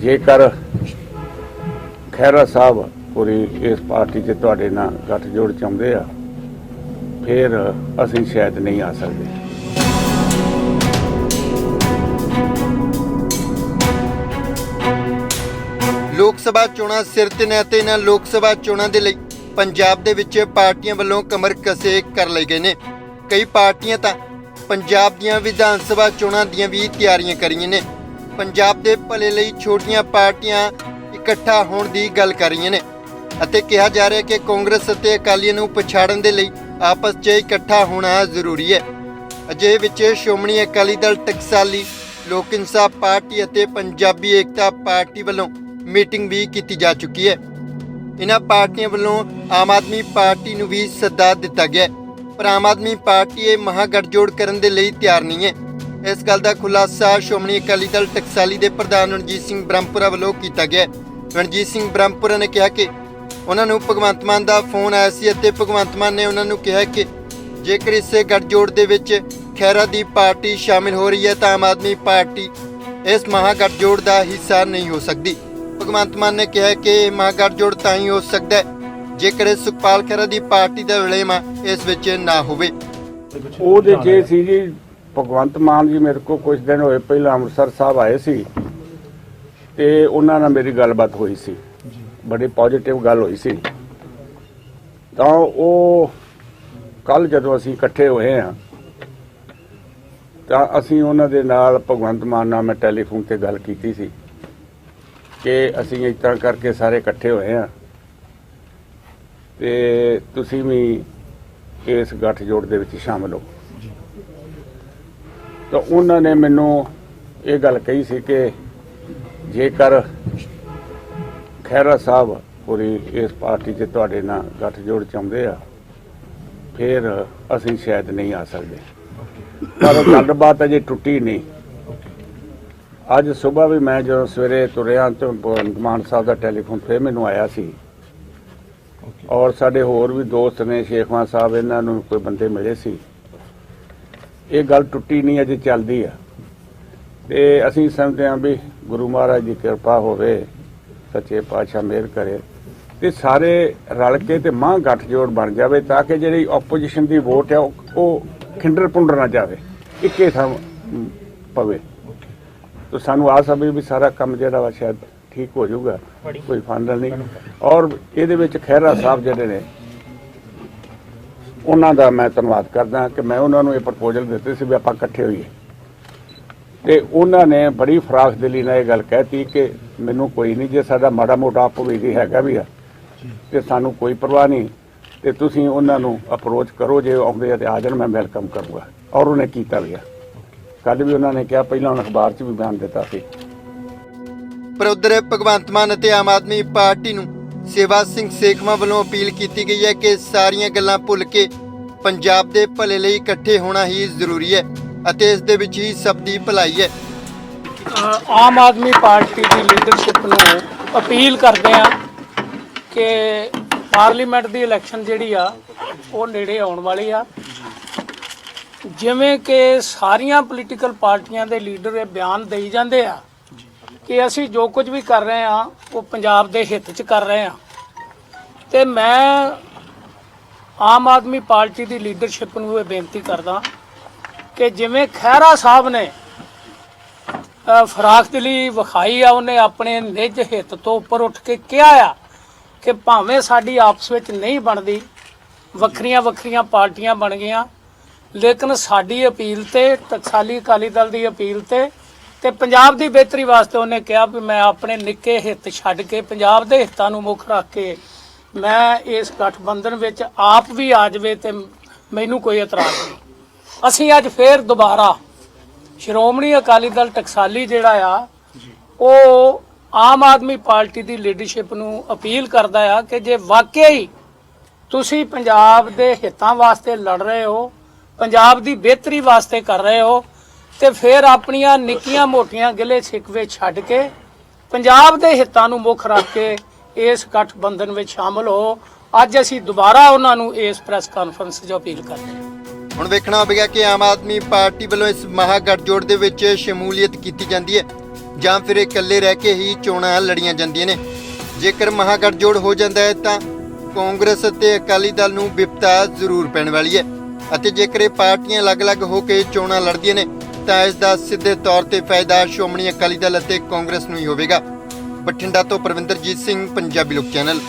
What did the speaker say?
ਜੇਕਰ ਖਹਿਰਾ ਸਾਹਿਬ ਪੂਰੀ ਇਸ ਪਾਰਟੀ 'ਚ ਤੁਹਾਡੇ ਨਾਲ ਗੱਠਜੋੜ ਚਾਹੁੰਦੇ ਆ, ਫਿਰ ਅਸੀਂ ਸ਼ਾਇਦ ਨਹੀਂ ਆ ਸਕਦੇ। ਲੋਕ ਸਭਾ ਚੋਣਾਂ ਸਿਰ ਤੇ ਨੇ ਤੇ ਇਹਨਾਂ ਲੋਕ ਸਭਾ ਚੋਣਾਂ ਦੇ ਲਈ ਪੰਜਾਬ ਦੇ ਵਿੱਚ ਪਾਰਟੀਆਂ ਵੱਲੋਂ ਕਮਰ ਕਸੇ ਕਰ ਲਏ ਗਏ ਨੇ। ਕਈ ਪਾਰਟੀਆਂ ਤਾਂ ਪੰਜਾਬ ਦੀਆਂ ਵਿਧਾਨ ਸਭਾ ਚੋਣਾਂ ਦੀਆਂ ਵੀ ਤਿਆਰੀਆਂ ਕਰੀਆਂ ਨੇ। ਪੰਜਾਬ ਦੇ ਭਲੇ ਲਈ ਛੋਟੀਆਂ ਪਾਰਟੀਆਂ ਇਕੱਠਾ ਹੋਣ ਦੀ ਗੱਲ ਕਰ ਰਹੀਆਂ ਨੇ ਅਤੇ ਕਿਹਾ ਜਾ ਰਿਹਾ ਕਿ ਕਾਂਗਰਸ ਅਤੇ ਅਕਾਲੀਆਂ ਨੂੰ ਪਛਾੜਨ ਦੇ ਲਈ ਆਪਸ 'ਚ ਇਕੱਠਾ ਹੋਣਾ ਜ਼ਰੂਰੀ ਹੈ। ਅਜੇ ਵਿੱਚ ਸ਼੍ਰੋਮਣੀ ਅਕਾਲੀ ਦਲ ਟਕਸਾਲੀ, ਲੋਕ ਇਨਸਾਫ ਪਾਰਟੀ ਅਤੇ ਪੰਜਾਬੀ ਏਕਤਾ ਪਾਰਟੀ ਵੱਲੋਂ ਮੀਟਿੰਗ ਵੀ ਕੀਤੀ ਜਾ ਚੁੱਕੀ ਹੈ। ਇਹਨਾਂ ਪਾਰਟੀਆਂ ਵੱਲੋਂ ਆਮ ਆਦਮੀ ਪਾਰਟੀ ਨੂੰ ਵੀ ਸੱਦਾ ਦਿੱਤਾ ਗਿਆ ਪਰ ਆਮ ਆਦਮੀ ਪਾਰਟੀ ਇਹ ਮਹਾਗਠਜੋੜ ਕਰਨ ਦੇ ਲਈ ਤਿਆਰ ਨਹੀਂ ਹੈ। ਇਸ ਗੱਲ ਦਾ ਖੁਲਾਸਾ ਸ਼੍ਰੋਮਣੀ ਅਕਾਲੀ ਦਲ ਟਕਸਾਲੀ ਦੇ ਪ੍ਰਧਾਨ ਰਣਜੀਤ ਸਿੰਘ ਬ੍ਰਹਮਪੁਰਾ ਵੱਲੋਂ ਕੀਤਾ ਗਿਆ ਰਣਜੀਤ ਸਿੰਘ ਬ੍ਰਹਮਪੁਰਾ ਨੇ ਕਿਹਾ ਕਿ ਉਹਨਾਂ ਨੂੰ ਭਗਵੰਤ ਮਾਨ ਦਾ ਫੋਨ ਆਇਆ ਸੀ ਅਤੇ ਭਗਵੰਤ ਮਾਨ ਨੇ ਉਹਨਾਂ ਨੂੰ ਕਿਹਾ ਕਿ ਜੇਕਰ ਇਸ ਗੱਠਜੋੜ ਦੇ ਵਿੱਚ ਖੈਰਾ ਦੀ ਪਾਰਟੀ ਸ਼ਾਮਿਲ ਹੋ ਰਹੀ ਹੈ ਤਾਂ ਆਮ ਆਦਮੀ ਪਾਰਟੀ ਇਸ ਮਹਾਗਠਜੋੜ ਦਾ ਹਿੱਸਾ ਨਹੀਂ ਹੋ ਸਕਦੀ। ਭਗਵੰਤ ਮਾਨ ਨੇ ਕਿਹਾ ਕਿ ਇਹ ਮਹਾਗਠਜੋੜ ਤਾਂ ਹੀ ਹੋ ਸਕਦਾ ਹੈ ਜੇਕਰ ਸੁਖਪਾਲ ਖਹਿਰਾ ਦੀ ਪਾਰਟੀ ਦਾ ਵਿਲੇਮਾ ਇਸ ਵਿੱਚ ਨਾ ਹੋਵੇ। ਉਹਦੇ 'ਚ ਸੀ ਜੀ ਭਗਵੰਤ ਮਾਨ ਜੀ ਮੇਰੇ ਕੋਲ ਕੁਝ ਦਿਨ ਹੋਏ ਪਹਿਲਾਂ ਅੰਮ੍ਰਿਤਸਰ ਸਾਹਿਬ ਆਏ ਸੀ ਤੇ ਉਹਨਾਂ ਨਾਲ ਮੇਰੀ ਗੱਲਬਾਤ ਹੋਈ ਸੀ। ਬੜੀ ਪੋਜੀਟਿਵ ਗੱਲ ਹੋਈ ਸੀ। ਤਾਂ ਉਹ ਕੱਲ ਜਦੋਂ ਅਸੀਂ ਇਕੱਠੇ ਹੋਏ ਆ ਤਾਂ ਅਸੀਂ ਉਹਨਾਂ ਦੇ ਨਾਲ ਭਗਵੰਤ ਮਾਨ ਨਾਲ ਮੈਂ ਟੈਲੀਫੋਨ ਤੇ ਗੱਲ ਕੀਤੀ ਸੀ ਕਿ ਅਸੀਂ ਇਸ ਤਰ੍ਹਾਂ ਕਰਕੇ ਸਾਰੇ ਇਕੱਠੇ ਹੋਏ ਆ ਤੇ ਤੁਸੀਂ ਵੀ ਇਸ ਗੱਠਜੋੜ ਦੇ ਵਿੱਚ ਸ਼ਾਮਲ ਹੋ। ਤਾਂ ਉਹਨਾਂ ਨੇ ਮੈਨੂੰ ਇਹ ਗੱਲ ਕਹੀ ਸੀ ਕਿ ਜੇਕਰ ਖਹਿਰਾ ਸਾਹਿਬ ਪੂਰੀ ਇਸ ਪਾਰਟੀ 'ਚ ਤੁਹਾਡੇ ਨਾਲ ਗੱਠਜੋੜ ਚਾਹੁੰਦੇ ਆ ਫਿਰ ਅਸੀਂ ਸ਼ਾਇਦ ਨਹੀਂ ਆ ਸਕਦੇ। ਪਰ ਗੱਲਬਾਤ ਅਜੇ ਟੁੱਟੀ ਨਹੀਂ। ਅੱਜ ਸਵੇਰ ਵੀ ਮੈਂ ਜਦੋਂ ਸਵੇਰੇ ਤੁਰਿਆ ਤਾਂ ਮਾਨ ਸਾਹਿਬ ਦਾ ਟੈਲੀਫੋਨ ਫੇਰ ਮੈਨੂੰ ਆਇਆ ਸੀ। ਔਰ ਸਾਡੇ ਹੋਰ ਵੀ ਦੋਸਤ ਨੇ ਸ਼ੇਖਵਾਂ ਸਾਹਿਬ ਇਹਨਾਂ ਨੂੰ ਕੋਈ ਬੰਦੇ ਮਿਲੇ ਸੀ। ਇਹ ਗੱਲ ਟੁੱਟੀ ਨਹੀਂ ਅਜੇ ਚੱਲਦੀ ਆ। ਤੇ ਅਸੀਂ ਸਮਝਦੇ ਹਾਂ ਵੀ ਗੁਰੂ ਮਹਾਰਾਜ ਦੀ ਕਿਰਪਾ ਹੋਵੇ ਸੱਚੇ ਪਾਤਸ਼ਾਹ ਮਿਹਰ ਕਰੇ। ਤੇ ਸਾਰੇ ਰਲ ਕੇ ਤੇ ਮਾਂ ਗੱਠਜੋੜ ਬਣ ਜਾਵੇ ਤਾਂ ਕਿ ਜਿਹੜੀ ਆਪੋਜੀਸ਼ਨ ਦੀ ਵੋਟ ਆ ਉਹ- ਖਿੰਡਰ ਪੁੰਡਰ ਨਾ ਜਾਵੇ ਇੱਕੇ ਥਾਂ ਪਵੇ। ਤਾਂ ਸਾਨੂੰ ਆਸ ਆ ਵੀ ਸਾਰਾ ਕੰਮ ਜਿਹੜਾ ਵਾ ਸ਼ਾਇਦ ਠੀਕ ਹੋ ਜਾਊਗਾ ਕੋਈ ਫਾਈਨਲ ਨਹੀਂ। ਔਰ ਇਹਦੇ ਵਿੱਚ ਖਹਿਰਾ ਸਾਹਿਬ ਜਿਹੜੇ ਨੇ ਉਹਨਾਂ ਦਾ ਮੈਂ ਧੰਨਵਾਦ ਕਰਦਾ ਕਿ ਮੈਂ ਉਹਨਾਂ ਨੂੰ ਇਹ ਪ੍ਰਪੋਜ਼ਲ ਦਿੱਤੇ ਸੀ ਵੀ ਆਪਾਂ ਇਕੱਠੇ ਹੋਈਏ। ਤੇ ਉਹਨਾਂ ਨੇ ਬੜੀ ਫਰਾਖ ਦਿਲੀ ਨਾਲ ਇਹ ਗੱਲ ਕਹਿਤੀ ਕਿ ਮੈਨੂੰ ਕੋਈ ਨਹੀਂ, ਜੇ ਸਾਡਾ ਮਾੜਾ ਮੋਟਾ ਆਪੋਵੀਜੀ ਹੈਗਾ ਵੀ ਆ, ਤੇ ਸਾਨੂੰ ਕੋਈ ਪਰਵਾਹ ਨਹੀਂ। ਤੇ ਤੁਸੀਂ ਉਹਨਾਂ ਨੂੰ ਅਪਰੋਚ ਕਰੋ, ਜੇ ਆਉਂਦੇ ਆ ਤੇ ਆ ਜਾਣ, ਮੈਂ ਵੈਲਕਮ ਕਰੂੰਗਾ। ਔਰ ਉਹਨੇ ਕੀਤਾ ਵੀ ਆ। ਕੱਲ ਵੀ ਉਹਨਾਂ ਨੇ ਕਿਹਾ, ਪਹਿਲਾਂ ਹੁਣ ਅਖਬਾਰ 'ਚ ਵੀ ਬਿਆਨ ਦਿੱਤਾ ਸੀ। ਪਰ ਉਧਰ ਭਗਵੰਤ ਮਾਨ ਅਤੇ ਆਮ ਆਦਮੀ ਪਾਰਟੀ ਨੂੰ ਸੇਵਾ ਸਿੰਘ ਸੇਖਵਾਂ ਵੱਲੋਂ ਅਪੀਲ ਕੀਤੀ ਗਈ ਹੈ ਕਿ ਸਾਰੀਆਂ ਗੱਲਾਂ ਭੁੱਲ ਕੇ ਪੰਜਾਬ ਦੇ ਭਲੇ ਲਈ ਇਕੱਠੇ ਹੋਣਾ ਹੀ ਜ਼ਰੂਰੀ ਹੈ ਅਤੇ ਇਸ ਦੇ ਵਿੱਚ ਹੀ ਸਭ ਦੀ ਭਲਾਈ ਹੈ। ਆਮ ਆਦਮੀ ਪਾਰਟੀ ਦੀ ਲੀਡਰਸ਼ਿਪ ਨੂੰ ਅਪੀਲ ਕਰਦੇ ਆ ਕਿ ਪਾਰਲੀਮੈਂਟ ਦੀ ਇਲੈਕਸ਼ਨ ਜਿਹੜੀ ਆ, ਉਹ ਨੇੜੇ ਆਉਣ ਵਾਲੀ ਆ। ਜਿਵੇਂ ਕਿ ਸਾਰੀਆਂ ਪੋਲੀਟੀਕਲ ਪਾਰਟੀਆਂ ਦੇ ਲੀਡਰ ਇਹ ਬਿਆਨ ਦੇਈ ਜਾਂਦੇ ਆ। ਕਿ ਅਸੀਂ ਜੋ ਕੁਝ ਵੀ ਕਰ ਰਹੇ ਆ ਉਹ ਪੰਜਾਬ ਦੇ ਹਿੱਤ 'ਚ ਕਰ ਰਹੇ ਆ ਤੇ ਮੈਂ ਆਮ ਆਦਮੀ ਪਾਰਟੀ ਦੀ ਲੀਡਰਸ਼ਿਪ ਨੂੰ ਇਹ ਬੇਨਤੀ ਕਰਦਾ ਕਿ ਜਿਵੇਂ ਖਹਿਰਾ ਸਾਹਿਬ ਨੇ ਅ, ਫਰਾਖ ਵਿਖਾਈ ਆ ਉਹਨੇ ਆਪਣੇ ਨਿੱਜ ਹਿੱਤ ਤੋਂ ਉੱਪਰ ਉੱਠ ਕੇ ਕਿਹਾ ਆ ਕਿ ਭਾਵੇਂ ਸਾਡੀ ਆਪਸ ਵਿੱਚ ਨਹੀਂ ਬਣਦੀ ਵੱਖਰੀਆਂ ਵੱਖਰੀਆਂ ਪਾਰਟੀਆਂ ਬਣ ਗਈਆਂ ਲੇਕਿਨ ਸਾਡੀ ਅਪੀਲ ਤੇ ਟਕਸਾਲੀ ਅਕਾਲੀ ਦਲ ਦੀ ਅਪੀਲ ਤੇ ਤੇ ਪੰਜਾਬ ਦੀ ਬਿਹਤਰੀ ਵਾਸਤੇ ਉਹਨੇ ਕਿਹਾ ਵੀ ਮੈਂ ਆਪਣੇ ਨਿੱਕੇ ਹਿੱਤ ਛੱਡ ਕੇ ਪੰਜਾਬ ਦੇ ਹਿੱਤਾਂ ਨੂੰ ਮੁੱਖ ਰੱਖ ਕੇ ਮੈਂ ਇਸ ਗਠਬੰਧਨ ਵਿੱਚ ਆਪ ਵੀ ਆ ਜਾਵੇ ਤੇ ਮੈਨੂੰ ਕੋਈ ਇਤਰਾਜ਼ ਨਹੀਂ। ਅਸੀਂ ਅੱਜ ਫੇਰ ਦੁਬਾਰਾ ਸ਼੍ਰੋਮਣੀ ਅਕਾਲੀ ਦਲ ਟਕਸਾਲੀ ਜਿਹੜਾ ਆ ਉਹ ਆਮ ਆਦਮੀ ਪਾਰਟੀ ਦੀ ਲੀਡਰਸ਼ਿਪ ਨੂੰ ਅਪੀਲ ਕਰਦਾ ਆ ਕਿ ਜੇ ਵਾਕਿਆ ਹੀ ਤੁਸੀਂ ਪੰਜਾਬ ਦੇ ਹਿੱਤਾਂ ਵਾਸਤੇ ਲੜ ਰਹੇ ਹੋ ਪੰਜਾਬ ਦੀ ਬਿਹਤਰੀ ਵਾਸਤੇ ਕਰ ਰਹੇ ਹੋ ਤੇ ਫਿਰ ਆਪਣੀਆਂ ਨਿੱਕੀਆਂ ਮੋਟੀਆਂ ਗਿਲੇ ਸਿਕਵੇ ਛੱਡ ਕੇ ਪੰਜਾਬ ਦੇ ਹਿੱਤਾਂ ਨੂੰ ਮੁੱਖ ਰੱਖ ਕੇ ਇਸ ਗਠਬੰਧਨ ਵਿੱਚ ਸ਼ਾਮਲ ਹੋ। ਅੱਜ ਅਸੀਂ ਦੁਬਾਰਾ ਉਹਨਾਂ ਨੂੰ ਇਸ ਪ੍ਰੈਸ ਕਾਨਫਰੰਸ 'ਚ ਅਪੀਲ ਕਰਦੇ ਹਾਂ। ਹੁਣ ਵੇਖਣਾ ਹੋਵੇਗਾ ਕਿ ਆਮ ਆਦਮੀ ਪਾਰਟੀ ਵੱਲੋਂ ਇਸ ਮਹਾਗਠਜੋੜ ਦੇ ਵਿੱਚ ਸ਼ਮੂਲੀਅਤ ਕੀਤੀ ਜਾਂਦੀ ਹੈ ਜਾਂ ਫਿਰ ਇਕੱਲੇ ਰਹਿ ਕੇ ਹੀ ਚੋਣਾਂ ਲੜੀਆਂ ਜਾਂਦੀਆਂ ਨੇ। ਜੇਕਰ ਮਹਾਗਠਜੋੜ ਹੋ ਜਾਂਦਾ ਹੈ ਤਾਂ ਕਾਂਗਰਸ ਅਤੇ ਅਕਾਲੀ ਦਲ ਨੂੰ ਵਿਪਤਾ ਜ਼ਰੂਰ ਪੈਣ ਵਾਲੀ ਹੈ ਅਤੇ ਜੇਕਰ ਇਹ ਪਾਰਟੀਆਂ ਅਲੱਗ-ਅਲੱਗ ਹੋ ਕੇ ਚੋਣਾਂ ਲੜਦੀਆਂ ਨੇ ਤਾਂ ਇਸ ਦਾ ਸਿੱਧੇ ਤੌਰ ਤੇ ਫਾਇਦਾ ਸ਼੍ਰੋਮਣੀ ਅਕਾਲੀ ਦਲ ਅਤੇ ਕਾਂਗਰਸ ਨੂੰ ਹੀ ਹੋਵੇਗਾ। ਬਠਿੰਡਾ ਤੋਂ ਪਰਵਿੰਦਰਜੀਤ ਸਿੰਘ, ਪੰਜਾਬੀ ਲੋਕ ਚੈਨਲ।